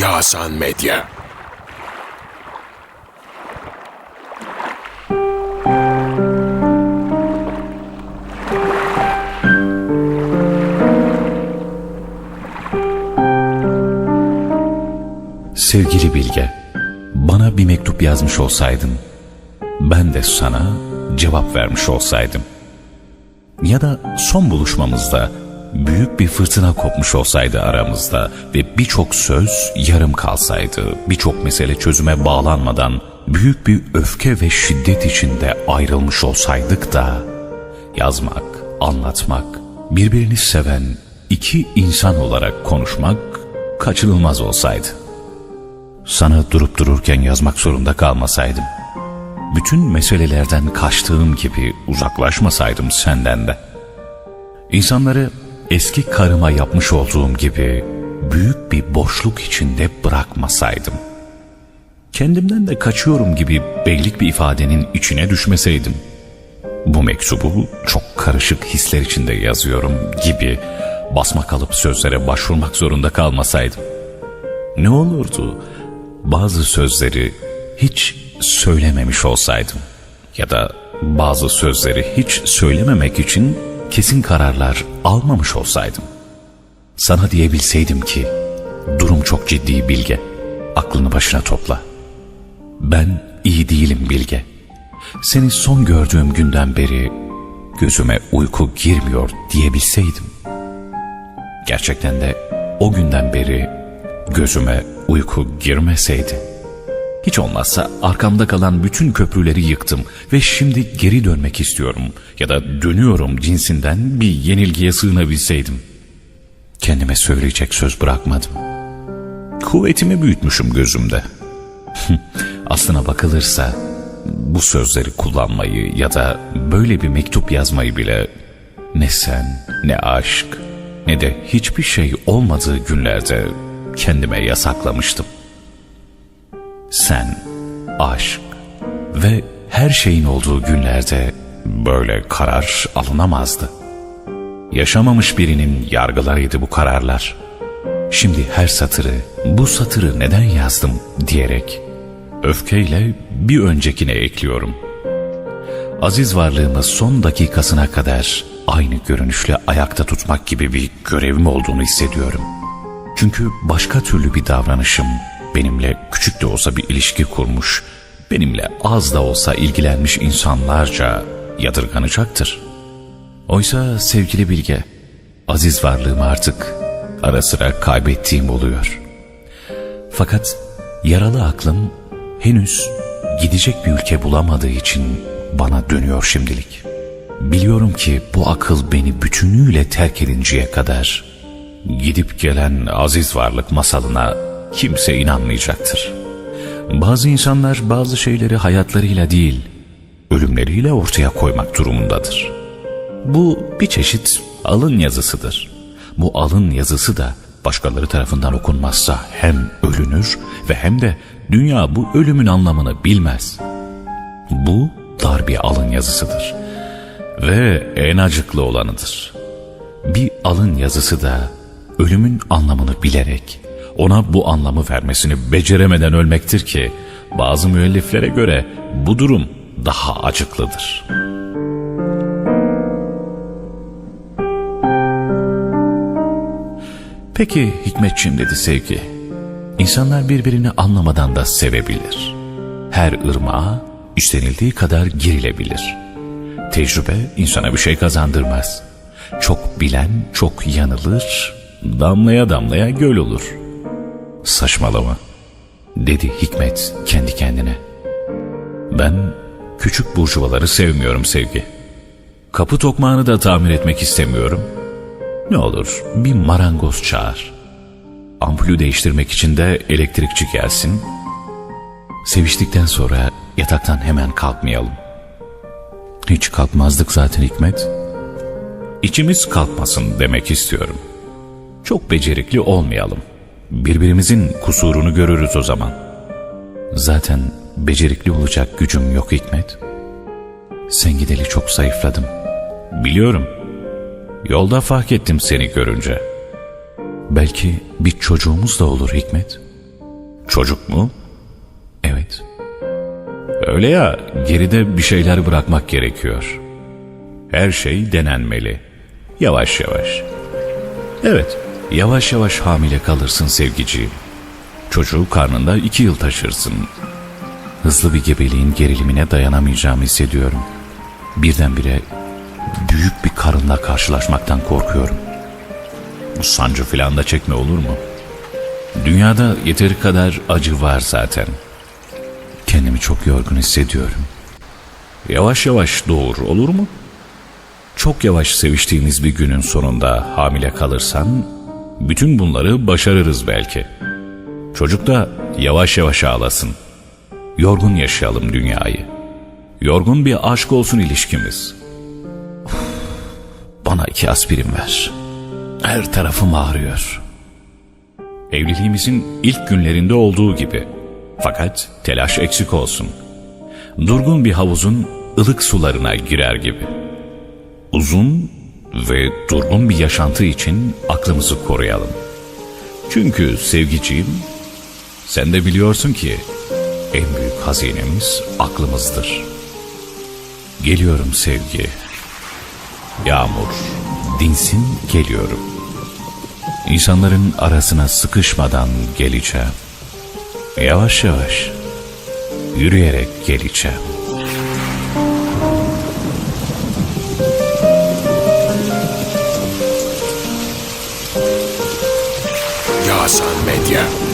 Yasan Medya. Sevgili Bilge, bana bir mektup yazmış olsaydın, ben de sana cevap vermiş olsaydım. Ya da son buluşmamızda büyük bir fırtına kopmuş olsaydı aramızda ve birçok söz yarım kalsaydı, birçok mesele çözüme bağlanmadan büyük bir öfke ve şiddet içinde ayrılmış olsaydık da yazmak, anlatmak, birbirini seven iki insan olarak konuşmak kaçınılmaz olsaydı. Sana durup dururken yazmak zorunda kalmasaydım. Bütün meselelerden kaçtığım gibi uzaklaşmasaydım senden de. İnsanları eski karıma yapmış olduğum gibi büyük bir boşluk içinde bırakmasaydım. Kendimden de kaçıyorum gibi bellik bir ifadenin içine düşmeseydim. Bu mektubu çok karışık hisler içinde yazıyorum gibi basma kalıp sözlere başvurmak zorunda kalmasaydım. Ne olurdu bazı sözleri hiç söylememiş olsaydım ya da bazı sözleri hiç söylememek için kesin kararlar almamış olsaydım. Sana diyebilseydim ki durum çok ciddi Bilge. Aklını başına topla. Ben iyi değilim Bilge. Seni son gördüğüm günden beri gözüme uyku girmiyor diyebilseydim. Gerçekten de o günden beri gözüme uyku girmeseydi. Hiç olmazsa arkamda kalan bütün köprüleri yıktım ve şimdi geri dönmek istiyorum ya da dönüyorum cinsinden bir yenilgiye sığınabilseydim. Kendime söyleyecek söz bırakmadım. Kuvvetimi büyütmüşüm gözümde. Aslına bakılırsa bu sözleri kullanmayı ya da böyle bir mektup yazmayı bile ne sen ne aşk ne de hiçbir şey olmadığı günlerde kendime yasaklamıştım. Sen, aşk ve her şeyin olduğu günlerde böyle karar alınamazdı. Yaşamamış birinin yargılarıydı bu kararlar. Şimdi her satırı, bu satırı neden yazdım diyerek öfkeyle bir öncekine ekliyorum. Aziz varlığımı son dakikasına kadar aynı görünüşle ayakta tutmak gibi bir görevim olduğunu hissediyorum. Çünkü başka türlü bir davranışım benimle küçük de olsa bir ilişki kurmuş, benimle az da olsa ilgilenmiş insanlarca yadırganacaktır. Oysa sevgili Bilge, aziz varlığımı artık ara sıra kaybettiğim oluyor. Fakat yaralı aklım henüz gidecek bir ülke bulamadığı için bana dönüyor şimdilik. Biliyorum ki bu akıl beni bütünüyle terk edinceye kadar gidip gelen aziz varlık masalına kimse inanmayacaktır. Bazı insanlar bazı şeyleri hayatlarıyla değil, ölümleriyle ortaya koymak durumundadır. Bu bir çeşit alın yazısıdır. Bu alın yazısı da başkaları tarafından okunmazsa hem ölünür ve hem de dünya bu ölümün anlamını bilmez. Bu dar bir alın yazısıdır ve en acıklı olanıdır. Bir alın yazısı da ölümün anlamını bilerek ona bu anlamı vermesini beceremeden ölmektir ki bazı müelliflere göre bu durum daha acıklıdır. Peki Hikmetçim dedi sevgi. İnsanlar birbirini anlamadan da sevebilir. Her ırmağa istenildiği kadar girilebilir. Tecrübe insana bir şey kazandırmaz. Çok bilen çok yanılır, damlaya damlaya göl olur. Saçmalama, dedi Hikmet kendi kendine. Ben küçük burjuvaları sevmiyorum sevgi. Kapı tokmağını da tamir etmek istemiyorum. Ne olur bir marangoz çağır. Ampulü değiştirmek için de elektrikçi gelsin. Seviştikten sonra yataktan hemen kalkmayalım. Hiç kalkmazdık zaten Hikmet. İçimiz kalkmasın demek istiyorum. Çok becerikli olmayalım. Birbirimizin kusurunu görürüz o zaman. Zaten becerikli olacak gücüm yok Hikmet. Sen gideli çok zayıfladım. Biliyorum. Yolda fark ettim seni görünce. Belki bir çocuğumuz da olur Hikmet. Çocuk mu? Evet. Öyle ya, geride bir şeyler bırakmak gerekiyor. Her şey denenmeli. Yavaş yavaş. Evet, yavaş yavaş hamile kalırsın sevgiciğim. Çocuğu karnında iki yıl taşırsın. Hızlı bir gebeliğin gerilimine dayanamayacağımı hissediyorum. Birdenbire büyük bir karınla karşılaşmaktan korkuyorum. Sancı filan da çekme olur mu? Dünyada yeteri kadar acı var zaten. Kendimi çok yorgun hissediyorum. Yavaş yavaş doğur olur mu? Çok yavaş seviştiğimiz bir günün sonunda hamile kalırsan bütün bunları başarırız belki. Çocuk da yavaş yavaş ağlasın. Yorgun yaşayalım dünyayı. Yorgun bir aşk olsun ilişkimiz. Bana iki aspirin ver. Her tarafım ağrıyor. Evliliğimizin ilk günlerinde olduğu gibi. Fakat telaş eksik olsun. Durgun bir havuzun ılık sularına girer gibi. Uzun ve durgun bir yaşantı için aklımızı koruyalım. Çünkü sevgiciğim, sen de biliyorsun ki en büyük hazinemiz aklımızdır. Geliyorum sevgi. Yağmur, dinsin geliyorum. İnsanların arasına sıkışmadan geleceğim. Yavaş yavaş, yürüyerek geleceğim. Yasan Medya.